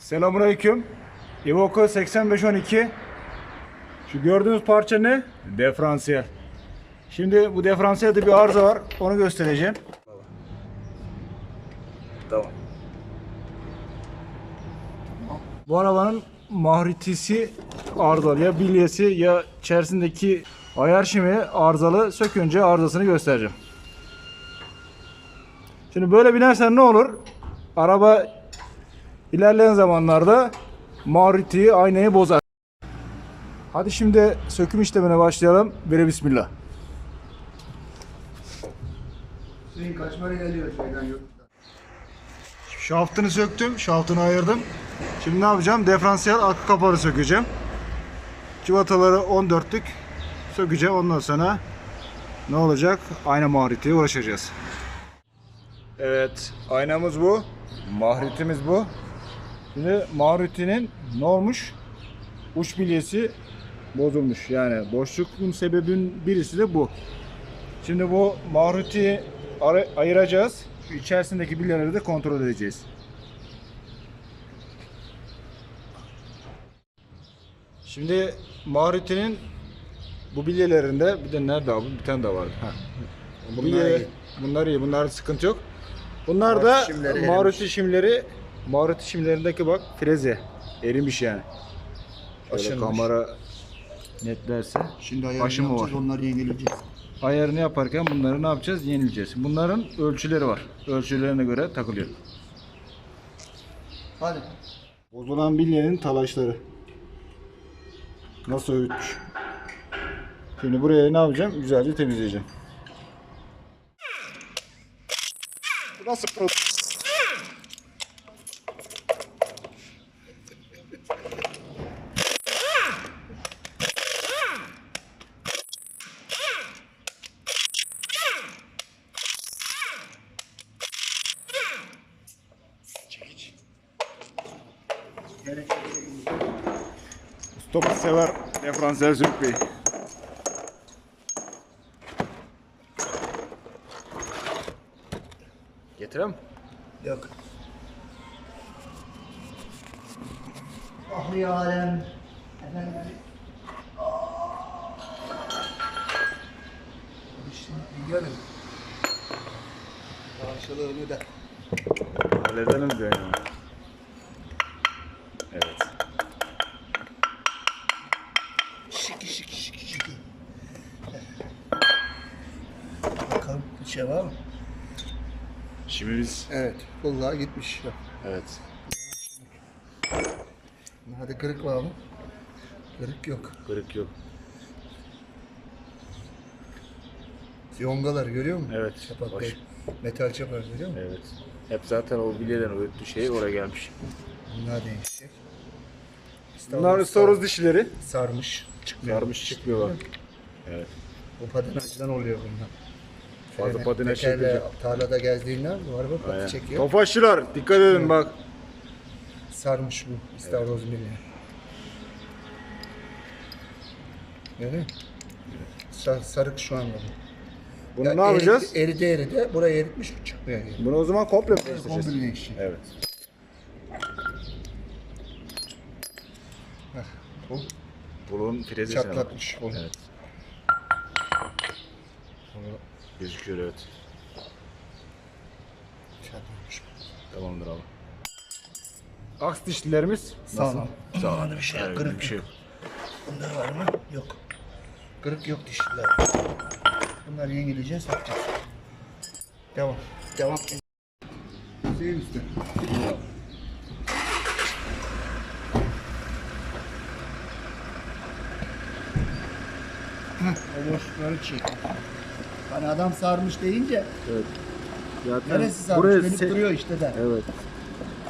Selamünaleyküm. Iveco 8512. Şu gördüğünüz parça ne? Diferansiyel. Şimdi bu diferansiyelde bir arıza var. Onu göstereceğim. Tamam. Bu arabanın mahritisi arızalı ya bilyesi ya içerisindeki ayar şimi arızalı sökünce arızasını göstereceğim. Şimdi böyle binersen ne olur? Araba ilerleyen zamanlarda mahritiyi aynayı bozar. Hadi şimdi söküm işlemine başlayalım. Bire bismillah. Senin kaç para geliyor şeyden yok. Şaftını söktüm, şaftını ayırdım. Şimdi ne yapacağım? Diferansiyel arka kapağı sökeceğim. Civataları 14'lük sökeceğim. Ondan sonra ne olacak? Ayna mahritiye uğraşacağız. Evet, aynamız bu. Mahritimiz bu. Şimdi mahritinin ne olmuş? Uç bilyesi bozulmuş. Yani boşluğun sebebin birisi de bu. Şimdi bu mahriti ara- ayıracağız. Şu içerisindeki bilyeleri de kontrol edeceğiz. Şimdi Mahriti'nin bu bilyelerinde bir de nerede abi? Bir tane daha vardı. Ha. Bunlar bilye- iyi. bunlar iyi. Bunlar sıkıntı yok. Bunlar da Mahriti şimleri Mahriti şimleri Mahriti şimlerindeki bak freze erimiş yani. Şöyle Aşınmış. kamera netlerse. Şimdi ayarını Aşı mı yapacağız, var? onları yenileyeceğiz. ayarını yaparken bunları ne yapacağız? Yenileceğiz. Bunların ölçüleri var. Ölçülerine göre takılıyor. Hadi. Bozulan bilyenin talaşları. Nasıl öğütmüş. Şimdi buraya ne yapacağım? Güzelce temizleyeceğim. Nasıl pro... Stop sever ve Fransız Zülk Bey. Getirem. Yok. Ah ya alem. Efendim. İşte biliyorum. Karşılığını da. Halledelim diyor yani. Şimdi biz... Evet. Vallahi gitmiş. Evet. Hadi kırık var mı? Kırık yok. Kırık yok. Yongalar görüyor musun? Evet. Çapak Baş-. Metal çapak görüyor musun? Evet. Hep zaten o bilyeden öğüttü şey oraya gelmiş. Bunlar değişecek. Bunlar ıstaroz dişleri. sarmış. Çıkmıyor. Sarmış çıkmıyorlar. Evet. Bu patinajdan oluyor bunlar. Fazla Frene- patinaj tekerle yapınca. Tarlada gezdiğinden bu araba pati Aynen. çekiyor. Tofaşçılar dikkat edin bak. Sarmış bu istavroz milli. Evet. Sa- sarık şu anda bu. Bunu ne yapacağız? Eridi eridi. eridi. Buraya eritmiş çıkmıyor. Yani. Bunu o zaman komple mi değiştireceğiz? Komple. Evet. Heh, Bu Bulun frezi çatlatmış. onu. Evet. Bunu Gözüküyor evet. Tamamdır abi. Aks dişlilerimiz Sağlam. Sağlam. bir şey yok, kırık bir şey yok. Bunda var mı? Yok. Kırık yok dişliler. Bunları yenileyeceğiz, yapacağız. Devam. Devam. Hüseyin Usta. Heh, o boşlukları çek. Hani adam sarmış deyince Evet. Zaten neresi sarmış? buraya Gelip set, duruyor işte de. Evet.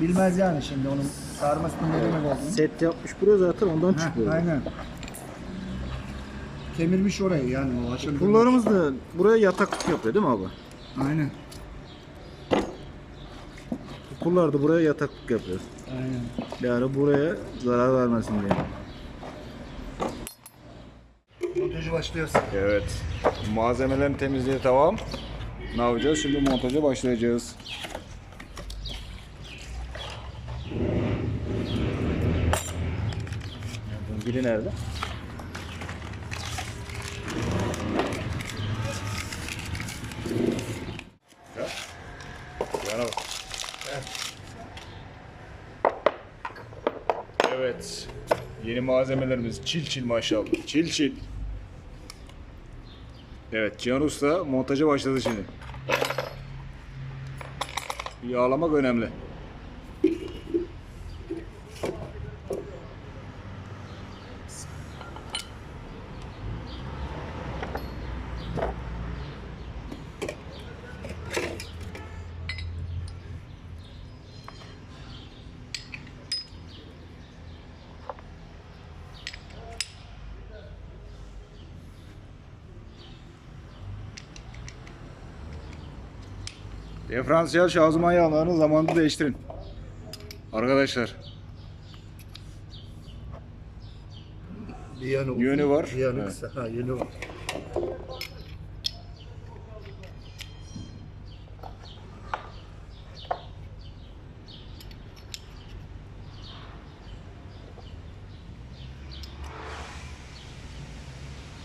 Bilmez yani şimdi onun sarmasının ne demek olduğunu. Set yapmış buraya zaten ondan Heh, çıkıyor. aynen. Kemirmiş orayı yani o aşırı. Pullarımız da buraya yataklık yapıyor değil mi abi? Aynen. Pullar da buraya yataklık yapıyor. Aynen. Yani buraya zarar vermesin diye. Başlıyoruz. Evet. Malzemelerin temizliği tamam. Ne yapacağız? Şimdi montaja başlayacağız. Biri nerede? Evet. Yeni malzemelerimiz çil çil maşallah. Çil çil. Evet Cihan Usta montaja başladı şimdi. Yağlamak önemli. Diferansiyel şanzıman yağlarını zamanında değiştirin. Arkadaşlar Bir yanı uzun, Yönü var. Bir yanı Evet. kısa. Ha yönü var.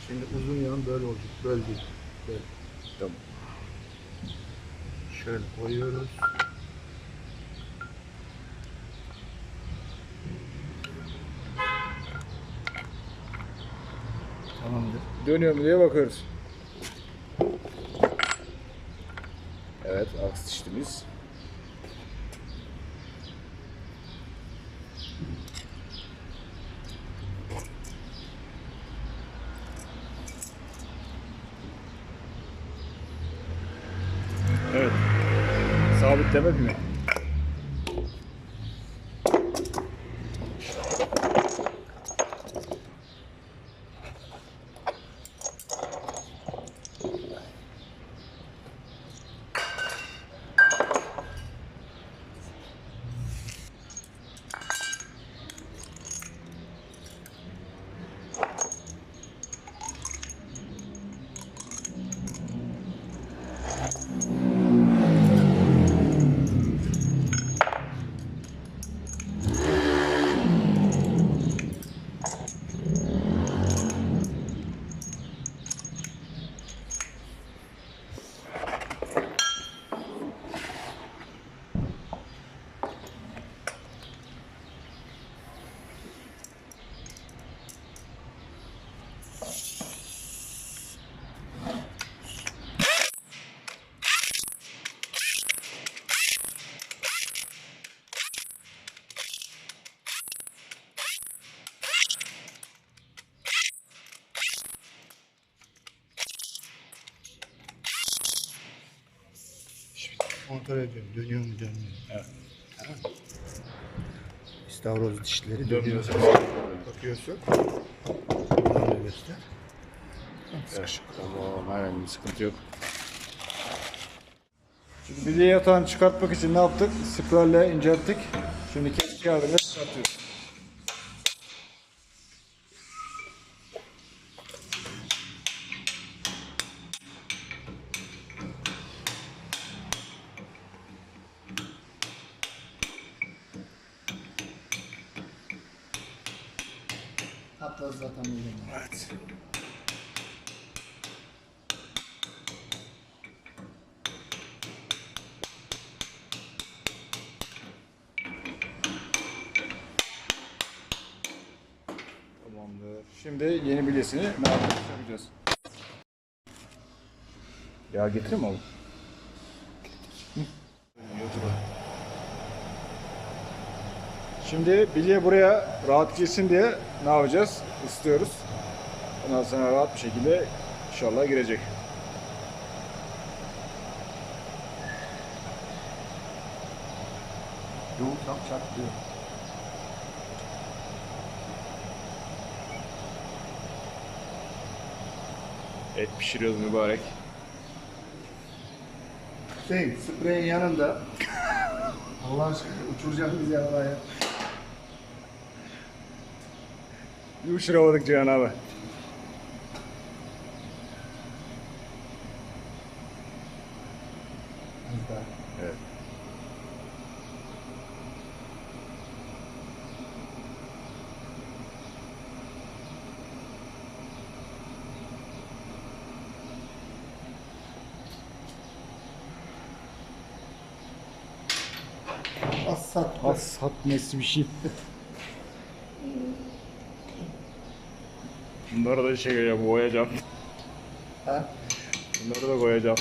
Şimdi uzun yan böyle olacak. Böyle değil. Böyle. Tamam. Şöyle koyuyoruz. Tamamdır. dönüyor mu diye bakıyoruz. Evet aks dişlimiz. Evet. Sabitlemek mi? Kontrol ediyorum. Dönüyor mu dönmüyor mu? Evet. İstavroz dişleri dönüyor. Bakıyorsun. Böyle göster. Evet. Tamam, aynen bir sıkıntı yok. Şimdi bilye yatağını çıkartmak için ne yaptık? Spiralle incelttik. Şimdi kesik yardımıyla çıkartıyoruz. Hatta zaten böyle. Evet. Tamamdır. Şimdi yeni bilyesini ne yapacağız? Ya getireyim mi oğlum? Şimdi bilye buraya rahat girsin diye ne yapacağız? Isıtıyoruz. Ondan sonra rahat bir şekilde inşallah girecek. Yoğursam çatlıyor. Et pişiriyoruz mübarek. Hüseyin spreyin yanında. Allah aşkına uçuracağım bizi havaya. Bir uçuramadık Cihan abi. Evet. Sat. Has sat nesli bir şey. Bunları da çekeceğim, boyayacağım. Ha? Bunları da koyacağım.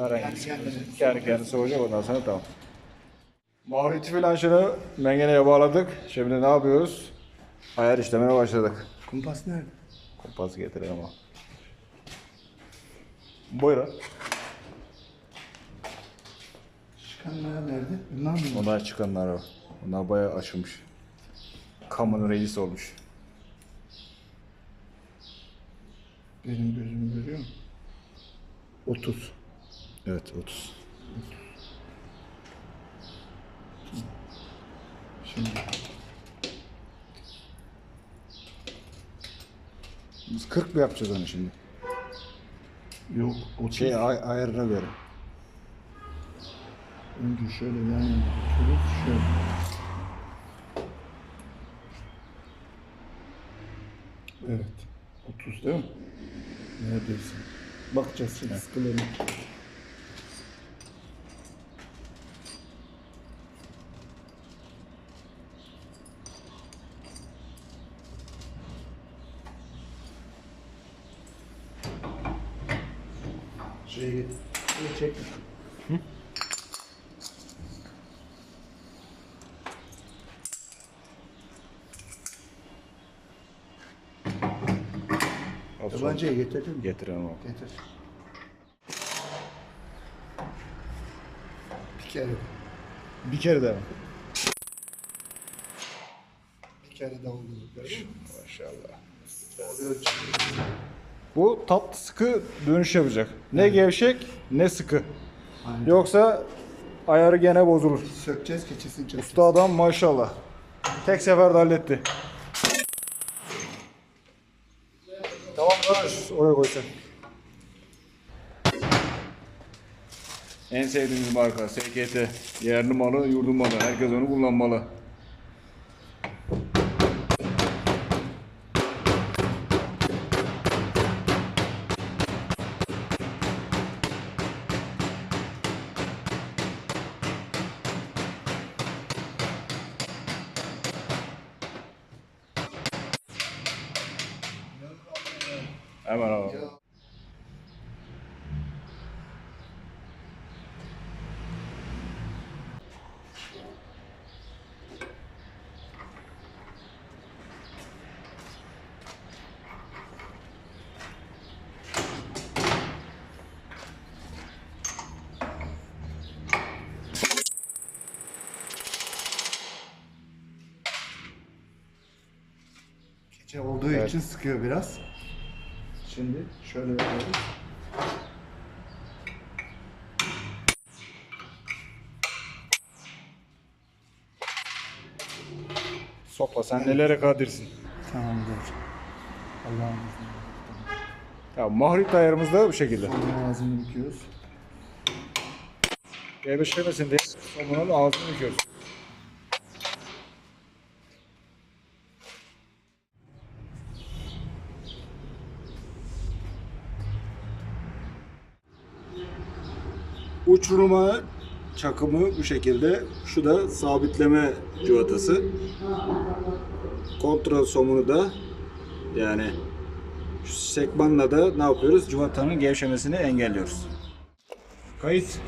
Herhangi kendine. kendi kendisi olacak ondan sonra tamam. Mahriti flanşını mengeneye bağladık. Şimdi ne yapıyoruz? Ayar işlemeye başladık. Kumpas nerede? Kompas getirelim ama. Buyurun. Çıkanlar nerede? Bunlar mı? Onlar çıkanlar o. Onlar bayağı aşılmış. Kamunun reisi olmuş. Benim gözüm görüyor mu? 30. Evet 30. Şimdi Biz 40 mı yapacağız onu şimdi? yok 30. Şey ay ayarına göre. Önce şöyle yan yana tutuyoruz. Şöyle. Evet. 30 değil mi? Neredeyse. Bakacağız şimdi sıkılarına. Şeye git. Şeye çek. Tabancayı getirdin mi? Getirelim o. Getir. Bir kere. Bir kere daha. Bir kere de oldu. Mü? Maşallah. Bu tatlı sıkı dönüş yapacak. Ne gevşek ne sıkı. Aynen. Yoksa ayarı gene bozulur. Sökeceğiz keçisini çekeceğiz. Usta adam maşallah. Tek seferde halletti. Tamam kardeş. Oraya koy sen. En sevdiğimiz marka SKT. Yerli malı, yurdun malı. Herkes onu kullanmalı. Hemen abi. Keçe olduğu Evet. için sıkıyor biraz. Şimdi şöyle yapıyoruz. Sopla sen nelere kadirsin. Tamamdır. Allah'ın izniyle. Ya mahrit ayarımız da bu şekilde. Sonra ağzını büküyoruz. Gebişlemesin diye somunun ağzını yıkıyoruz. Uçurma çakımı bu şekilde. Şu da sabitleme cuvatası. Kontrol somunu da yani şu sekmanla da ne yapıyoruz? Cuvatanın gevşemesini engelliyoruz. Kayıt.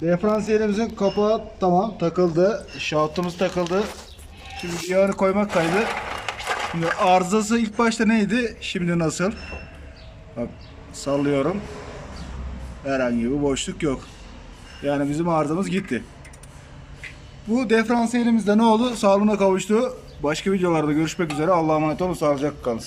Diferansiyelimizin kapağı tamam takıldı. Şahtımız takıldı. Şimdi yağını koymak kaydı. Şimdi arızası ilk başta neydi? Şimdi nasıl? Bak sallıyorum. Herhangi bir boşluk yok. Yani bizim arızamız gitti. Bu diferansiyelimizde ne oldu? Sağlığına kavuştu. Başka videolarda görüşmek üzere. Allah'a emanet olun. Sağlıcakla kalın.